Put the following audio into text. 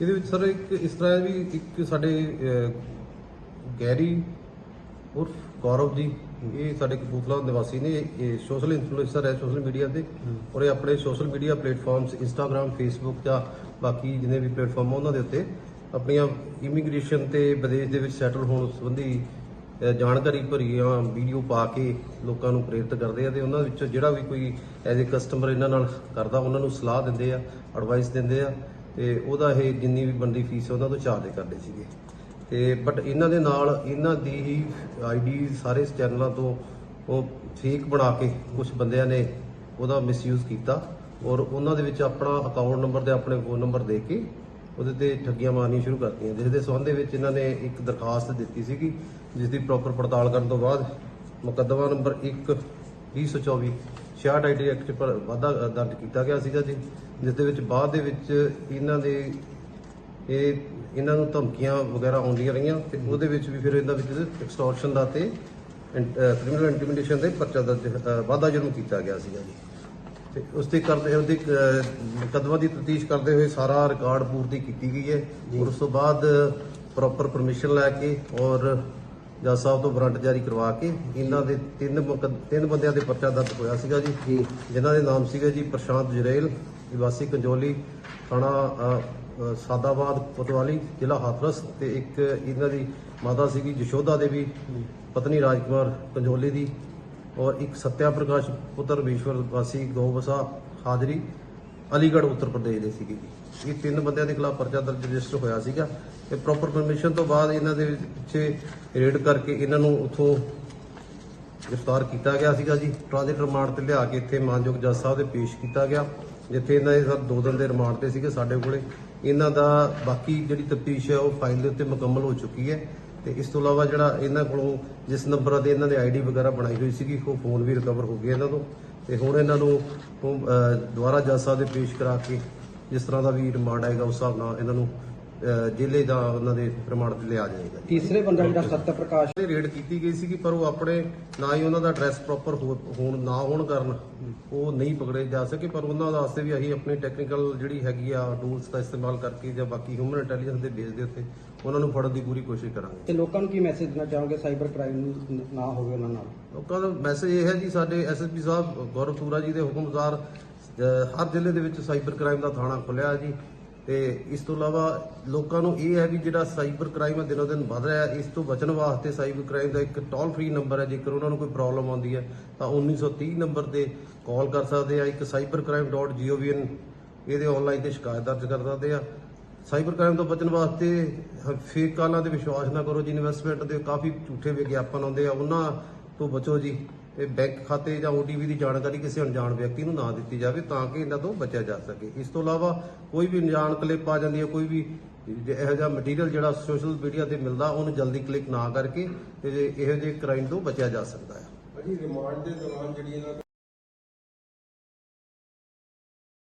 ਇਹਦੇ ਵਿੱਚ ਸਰ ਇੱਕ ਇਸ ਤਰ੍ਹਾਂ ਵੀ ਇੱਕ ਸਾਡੇ ਅਹ, ਗੈਰੀ ਉਰਫ ਗੌਰਵ ਜੀ ਇਹ ਸਾਡੇ ਕਪੂਰਥਲਾ ਨਿਵਾਸੀ ਨੇ। ਇਹ ਸੋਸ਼ਲ ਇਨਫਲੂਐਂਸਰ ਹੈ ਸੋਸ਼ਲ ਮੀਡੀਆ ਤੇ। ਔਰ ਇਹ ਆਪਣੇ social media platforms Instagram Facebook ਜਾਂ ਬਾਕੀ ਜਿੰਨੇ ਵੀ ਪਲੇਟਫਾਰਮ ਆ ਉਹਨਾਂ ਦੇ ਉੱਤੇ ਆਪਣੀਆਂ ਇਮੀਗ੍ਰੇਸ਼ਨ ਤੇ ਵਿਦੇਸ਼ ਦੇ ਵਿੱਚ ਸੈਟਲ ਹੋਣ ਸੰਬੰਧੀ ਅਹ, ਜਾਣਕਾਰੀ ਭਰੀਆਂ ਵੀਡੀਓ ਪਾ ਕੇ ਲੋਕਾਂ ਨੂੰ ਪ੍ਰੇਰਿਤ ਕਰਦੇ ਆ ਤੇ ਉਹਨਾਂ ਵਿੱਚੋਂ ਜਿਹੜਾ ਵੀ ਕੋਈ ਐਜ਼ ਅ ਕਸਟਮਰ ਇਹਨਾਂ ਨਾਲ ਕਰਦਾ ਉਹਨਾਂ ਨੂੰ ਸਲਾਹ ਦਿੰਦੇ ਆ ਐਡਵਾਈਸ ਦਿੰਦੇ ਆ। ਤੇ ਉਹਦਾ ਇਹ ਜਿੰਨੀ ਵੀ ਬੰਦੀ ਫੀਸ ਉਹਨਾਂ ਤੋਂ ਚਾਰਜ ਕਰਦੇ ਸੀਗੇ। ਤੇ ਬਟ ਇਹਨਾਂ ਦੇ ਨਾਲ ਇਹਨਾਂ ਦੀ ਹੀ ਆਈਡੀ ਸਾਰੇ ਚੈਨਲਾਂ ਤੋਂ ਉਹ ਫੇਕ ਬਣਾ ਕੇ ਕੁਝ ਬੰਦਿਆਂ ਨੇ ਉਹਦਾ ਮਿਸਯੂਜ਼ ਕੀਤਾ ਔਰ ਉਹਨਾਂ ਦੇ ਵਿੱਚ ਆਪਣਾ ਅਕਾਊਂਟ ਨੰਬਰ ਤੇ ਆਪਣੇ ਫੋਨ ਨੰਬਰ ਦੇ ਕੇ ਉਹਦੇ ਤੇ ਠੱਗੀਆਂ ਮਾਰਨੀਆਂ ਸ਼ੁਰੂ ਕਰਤੀਆਂ, ਜਿਸ ਦੇ ਸੰਬੰਧ ਦੇ ਵਿੱਚ ਇਹਨਾਂ ਨੇ ਇੱਕ ਦਰਖਾਸਤ ਦਿੱਤੀ ਸੀਗੀ ਜਿਸ ਦੀ ਪ੍ਰੋਪਰ ਪੜਤਾਲ ਕਰਨ ਤੋਂ ਬਾਅਦ ਮੁਕੱਦਮਾ ਨੰਬਰ 1 2024 66 ਆਈਟੀ ਐਕਟ ਪਰ ਵਾਧਾ ਦਰਜ ਕੀਤਾ ਗਿਆ ਸੀਗਾ ਜੀ ਜਿਸ ਦੇ ਵਿੱਚ ਬਾਅਦ ਦੇ ਵਿੱਚ ਇਹਨਾਂ ਦੇ ਇਹ ਇਹਨਾਂ ਨੂੰ ਧਮਕੀਆਂ ਵਗੈਰਾ ਆਉਂਦੀਆਂ ਰਹੀਆਂ ਤੇ ਉਹਦੇ ਵਿੱਚ ਵੀ ਫਿਰ ਇਹਨਾਂ ਵਿੱਚ ਐਕਸਟੋਰਸ਼ਨ ਦਾ ਤੇ ਕ੍ਰਿਮੀਨਲ ਇੰਟੀਮੀਡੇਸ਼ਨ ਦੇ ਪਰਚਾ ਦਰਜ ਅ, ਵਾਧਾ ਜੁਰਮ ਕੀਤਾ ਗਿਆ ਸੀਗਾ ਜੀ। ਤੇ ਉਸ ਤੇ ਕਰਦੇ ਉਹਦੀ ਮੁਕੱਦਮਾ ਦੀ ਤਫਤੀਸ਼ ਕਰਦੇ ਹੋਏ ਸਾਰਾ ਰਿਕਾਰਡ ਪੂਰਤੀ ਕੀਤੀ ਗਈ ਹੈ। ਔਰ ਉਸ ਤੋਂ ਬਾਅਦ ਪ੍ਰੋਪਰ ਪਰਮਿਸ਼ਨ ਲੈ ਕੇ ਔਰ ਜੱਜ ਸਾਹਿਬ ਤੋਂ ਵਾਰੰਟ ਜਾਰੀ ਕਰਵਾ ਕੇ ਇਹਨਾਂ ਦੇ ਤਿੰਨ ਤਿੰਨ ਬੰਦਿਆਂ ਦੇ ਪਰਚਾ ਦਰਜ ਹੋਇਆ ਸੀਗਾ ਜੀ। ਜਿਨ੍ਹਾਂ ਦੇ ਨਾਮ ਸੀਗੇ ਜੀ ਪ੍ਰਸ਼ਾਂਤ ਜਰੇਲ ਨਿਵਾਸੀ ਕੰਜੋਲੀ ਥਾਣਾ ਅ, ਅ, ਸਾਦਾਬਾਦ ਕੋਤਵਾਲੀ ਜ਼ਿਲ੍ਹਾ ਹਾਥਰਸ ਤੇ ਇੱਕ ਇਹਨਾਂ ਦੀ ਮਾਤਾ ਸੀਗੀ ਜਸ਼ੋਦਾ ਦੇਵੀ ਪਤਨੀ ਰਾਜਕੁਮਾਰ ਕੰਜੋਲੀ ਦੀ ਔਰ ਇੱਕ ਸਤਿਆ ਪ੍ਰਕਾਸ਼ ਪੁੱਤਰ ਵਿਸ਼ਵਰ ਵਾਸੀ ਗੋਬਸਾ ਹਾਜ਼ਰੀ ਅਲੀਗੜ੍ਹ ਉੱਤਰ ਪ੍ਰਦੇਸ਼ ਦੇ ਸੀਗੇ ਜੀ। ਇਹ ਤਿੰਨ ਬੰਦਿਆਂ ਦੇ ਖਿਲਾਫ ਪਰਚਾ ਦਰਜ ਰਜਿਸਟਰ ਹੋਇਆ ਸੀਗਾ ਤੇ ਪ੍ਰੋਪਰ ਪਰਮਿਸ਼ਨ ਤੋਂ ਬਾਅਦ ਇਹਨਾਂ ਦੇ ਪਿੱਛੇ ਰੇਡ ਕਰਕੇ ਇਹਨਾਂ ਨੂੰ ਉੱਥੋਂ ਗ੍ਰਿਫਤਾਰ ਕੀਤਾ ਗਿਆ ਸੀਗਾ ਜੀ। ਟ੍ਰਾਂਜ਼ਿਟ ਰਿਮਾਂਡ ਤੇ ਲਿਆ ਕੇ ਇੱਥੇ ਮਾਨਯੋਗ ਜੱਜ ਸਾਹਿਬ ਦੇ ਪੇਸ਼ ਕੀਤਾ ਗਿਆ। ਜਿੱਥੇ ਇਹਨਾਂ ਦੇ ਸਰ ਦੋ ਦਿਨ ਦੇ ਰਿਮਾਂਡ ਤੇ ਸੀਗੇ ਸਾਡੇ ਕੋਲੇ। ਇਹਨਾਂ ਦਾ ਬਾਕੀ ਜਿਹੜੀ ਤਫਤੀਸ਼ ਹੈ ਉਹ ਫਾਈਲ ਦੇ ਉੱਤੇ ਮੁਕੰਮਲ ਹੋ ਚੁੱਕੀ ਹੈ ਤੇ ਇਸ ਤੋਂ ਇਲਾਵਾ ਜਿਹੜਾ ਇਹਨਾਂ ਕੋਲੋਂ ਜਿਸ ਨੰਬਰਾਂ ਦੇ ਇਹਨਾਂ ਦੇ ਆਈਡੀ ਵਗੈਰਾ ਬਣਾਈ ਹੋਈ ਸੀਗੀ, ਉਹ ਫੋਨ ਵੀ ਰਿਕਵਰ ਹੋ ਗਿਆ ਇਹਨਾਂ ਤੋਂ। ਤੇ ਹੁਣ ਇਹਨਾਂ ਨੂੰ ਦੁਬਾਰਾ ਜੱਜ ਸਾਹਿਬ ਦੇ ਪੇਸ਼ ਕਰਾ ਕੇ ਜਿਸ ਤਰ੍ਹਾਂ ਦਾ ਵੀ ਰਿਮਾਂਡ ਆਏਗਾ ਉਸ ਹਿਸਾਬ ਨਾਲ ਇਹਨਾਂ ਨੂੰ ਅਹ, ਜ਼ਿਲ੍ਹੇ ਦਾ ਉਹਨਾਂ ਦੇ ਰਿਮਾਂਡ ਤੇ ਲਿਆ ਜਾਏਗਾ ਤੀਸਰੇ ਬੰਦਾ ਜਿਹੜਾ ਸਤਿ ਪ੍ਰਕਾਸ਼ ਤੇ ਰੇਡ ਕੀਤੀ ਗਈ ਸੀਗੀ ਪਰ ਉਹ ਆਪਣੇ ਨਾ ਹੀ ਉਹਨਾਂ ਦਾ ਐਡਰੈਸ ਪ੍ਰੋਪਰ ਹੋਣ ਨਾ ਹੋਣ ਕਾਰਨ ਉਹ ਨਹੀਂ ਪਕੜੇ ਜਾ ਸਕੇ ਪਰ ਉਹਨਾਂ ਵਾਸਤੇ ਵੀ ਅਸੀਂ ਆਪਣੀ ਟੈਕਨੀਕਲ ਜਿਹੜੀ ਹੈਗੀ ਆ ਟੂਲਸ ਦਾ ਇਸਤੇਮਾਲ ਕਰਕੇ ਜਾਂ ਬਾਕੀ ਹਿਊਮਨ ਇੰਟੈਲੀਜੈਂਸ ਦੇ ਬੇਸ ਦੇ ਉੱਤੇ ਉਹਨਾਂ ਨੂੰ ਫੜਨ ਦੀ ਪੂਰੀ ਕੋਸ਼ਿਸ਼ ਕਰਾਂਗੇ। ਤੇ ਲੋਕਾਂ ਨੂੰ ਕੀ ਮੈਸੇਜ ਦੇਣਾ ਚਾਹੋਗੇ? ਸਾਈਬਰ ਕ੍ਰਾਈਮ ਨਾ ਹੋਵੇ ਉਹਨਾਂ ਨਾਲ। ਲੋਕਾਂ ਦਾ ਮੈਸੇਜ ਇਹ ਹੈ ਜੀ ਸਾਡੇ ਐਸਐਸਪੀ ਸਾਹਿਬ ਗੌਰਵ ਸੂਰਾ ਜੀ ਦੇ ਹੁਕਮ ਅਨੁਸਾਰ ਅਹ, ਹਰ ਜ਼ਿਲ੍ਹੇ ਦੇ ਵਿੱਚ ਸਾਈਬਰ ਕ੍ਰਾਈਮ ਦਾ ਥਾਣਾ ਖੁੱਲਿਆ ਜੀ। ਤੇ ਇਸ ਤੋਂ ਇਲਾਵਾ ਲੋਕਾਂ ਨੂੰ ਇਹ ਹੈ ਵੀ ਜਿਹੜਾ ਸਾਈਬਰ ਕ੍ਰਾਈਮ ਦਿਨੋ ਦਿਨ ਵੱਧ ਰਿਹਾ ਹੈ। ਇਸ ਤੋਂ ਬਚਣ ਵਾਸਤੇ ਸਾਈਬਰ ਕ੍ਰਾਈਮ ਦਾ ਇੱਕ ਟੋਲ ਫ੍ਰੀ ਨੰਬਰ ਹੈ। ਜੇਕਰ ਉਹਨਾਂ ਨੂੰ ਕੋਈ ਪ੍ਰੋਬਲਮ ਆਉਂਦੀ ਹੈ, ਤਾਂ 1930 ਨੰਬਰ ਤੇ ਕਾਲ ਕਰ ਸਕਦੇ ਆ। ਇੱਕ cybercrime.govn ਇਹਦੇ ਆਨਲਾਈਨ ਤੇ ਸ਼ਿਕਾਇਤ ਦਰਜ ਕਰ ਸਕਦੇ ਆ। ਸਾਈਬਰ ਕ੍ਰਾਈਮ ਤੋਂ ਬਚਣ ਵਾਸਤੇ ਫੇਕ ਕਾਲਾਂ ਤੇ ਵਿਸ਼ਵਾਸ ਨਾ ਕਰੋ। ਜੀ ਇਨਵੈਸਟਮੈਂਟ ਦੇ ਕਾਫੀ ਝੂਠੇ ਵਿਗਿਆਪਨ ਆਉਂਦੇ ਆ। ਉਹਨਾਂ ਤੋਂ ਬਚੋ ਜੀ। ਇਹ ਬੈਂਕ ਖਾਤੇ ਜਾਂ OTP ਦੀ ਜਾਣਕਾਰੀ ਕਿਸੇ ਅਣਜਾਣ ਵਿਅਕਤੀ ਨੂੰ ਨਾ ਦਿੱਤੀ ਜਾਵੇ ਤਾਂ ਕਿ ਇਹਨਾਂ ਤੋਂ ਬਚਿਆ ਜਾ ਸਕੇ। ਇਸ ਤੋਂ ਇਲਾਵਾ ਕੋਈ ਵੀ ਅਣਜਾਣ ਕਲਿੱਪ ਆ ਜਾਂਦੀ ਹੈ, ਕੋਈ ਵੀ ਇਹੋ ਜਿਹਾ ਮਟੀਰੀਅਲ ਜਿਹੜਾ ਸੋਸ਼ਲ ਮੀਡੀਆ ਤੇ ਮਿਲਦਾ, ਉਹਨੂੰ ਜਲਦੀ ਕਲਿੱਕ ਨਾ ਕਰਕੇ ਤੇ ਇਹੋ ਜਿਹੇ ਕ੍ਰਾਈਮ ਤੋਂ ਬਚਿਆ ਜਾ ਸਕਦਾ ਹੈ। ਭਾਜੀ ਰਿਮਾਂਡ ਦੇ ਦੌਰਾਨ ਜਿਹੜੀ